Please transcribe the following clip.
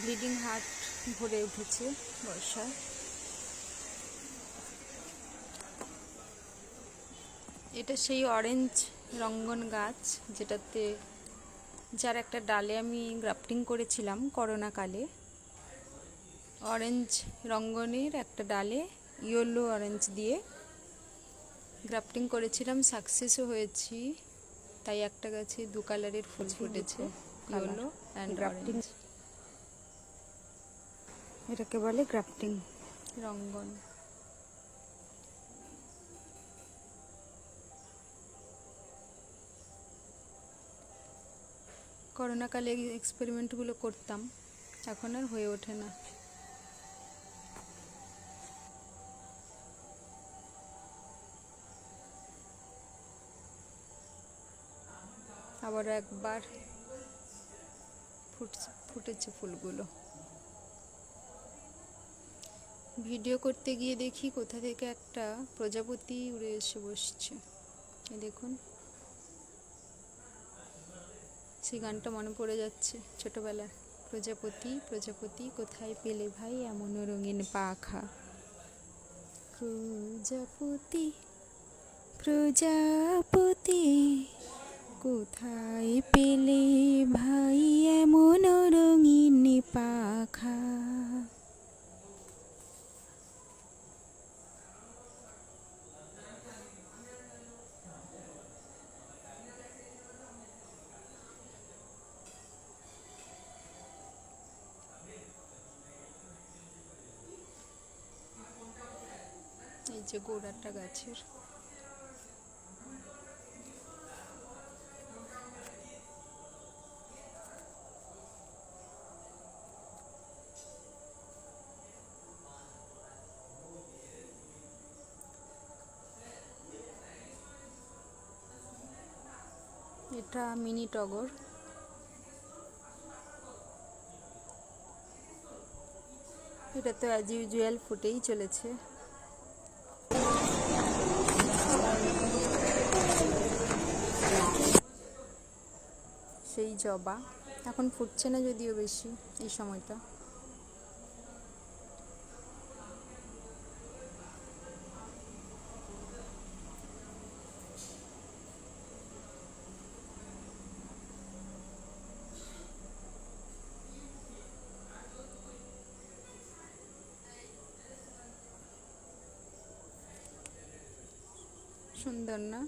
Bleeding heart ভরে উঠেছে বর্ষায়। এটা সেই অরেঞ্জ রঙ্গন গাছ যেটাতে যার একটা ডালে আমি গ্রাফটিং করেছিলাম করোনাকালে। অরেঞ্জ রঙ্গনের একটা ডালে ইয়েলো অরেঞ্জ দিয়ে গ্রাফটিং করেছিলাম সাকসেসও হয়েছি। তাই একটা গাছে দু কালারের ফুল ফুটেছে ইয়েলো অ্যান্ড Grafting. এটাকে বলে গ্রাফটিং। রঙ্গন। করোনাকালে এক্সপেরিমেন্টগুলো করতাম, এখন আর হয়ে ওঠে না। আবার একবার ফুটছে, ফুটেছে ফুলগুলো। ভিডিও করতে গিয়ে দেখি কোথা থেকে একটা প্রজাপতি উড়ে এসে বসছে। দেখুন। সেই গানটা মনে পড়ে যাচ্ছে ছোটবেলার। প্রজাপতি প্রজাপতি, কোথায় পেলে ভাই এমন রঙিন পাখা? প্রজাপতি প্রজাপতি, কোথায় পেলে ভাই এমন রঙিন পাখা এই যে গোড়াটা গাছের। এটা মিনি টগর। এটা তো অ্যাজ ইউজুয়াল ফুটেই চলেছে। সেই জবা। এখন ফুটছে না যদিও বেশি এই সময়টা। সুন্দর না?